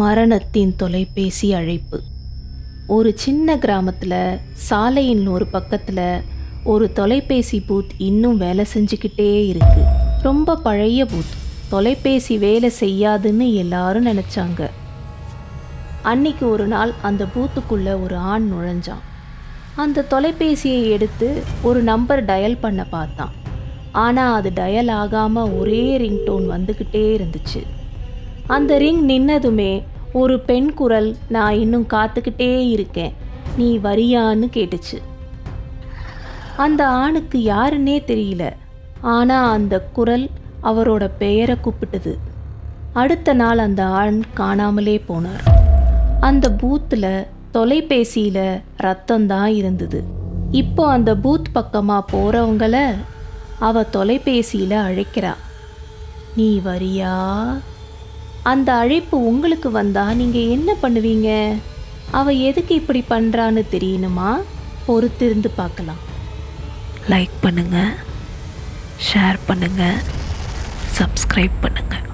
மரணத்தின் தொலைபேசி அழைப்பு. ஒரு சின்ன கிராமத்தில் சாலையின் ஒரு பக்கத்தில் ஒரு தொலைபேசி பூத் இன்னும் வேலை செஞ்சுக்கிட்டே இருக்கு. ரொம்ப பழைய பூத். தொலைபேசி வேலை செய்யாதுன்னு எல்லாரும் நினச்சாங்க. அன்னைக்கு ஒரு நாள் அந்த பூத்துக்குள்ளே ஒரு ஆண் நுழைஞ்சான். அந்த தொலைபேசியை எடுத்து ஒரு நம்பர் டயல் பண்ண பார்த்தான். ஆனால் அது டயல் ஆகாமல் ஒரே ரிங்டோன் வந்துக்கிட்டே இருந்துச்சு. அந்த ரிங் நின்னதுமே ஒரு பெண் குரல் நான் இன்னும் காத்துக்கிட்டே இருக்கேன். நீ வரியான்னு கேட்டுச்சு. அந்த ஆணுக்கு யாருன்னே தெரியல. ஆனால் அந்த குரல் அவரோட பெயரை கூப்பிட்டது. அடுத்த நாள் அந்த ஆண் காணாமலே போனார். அந்த பூத்தில் தொலைபேசியில் ரத்தம்தான் இருந்தது. இப்போ அந்த பூத் பக்கமாக போகிறவங்கள அவ தொலைபேசியில் அழைக்கிறா. நீ வரியா? அந்த அழைப்பு உங்களுக்கு வந்தா நீங்கள் என்ன பண்ணுவீங்க? அவ எதுக்கு இப்படி பண்ணுறான்னு தெரியணுமா? பொறுத்திருந்து பார்க்கலாம். லைக் பண்ணுங்கள் ஷேர் பண்ணுங்கள் சப்ஸ்கிரைப் பண்ணுங்கள்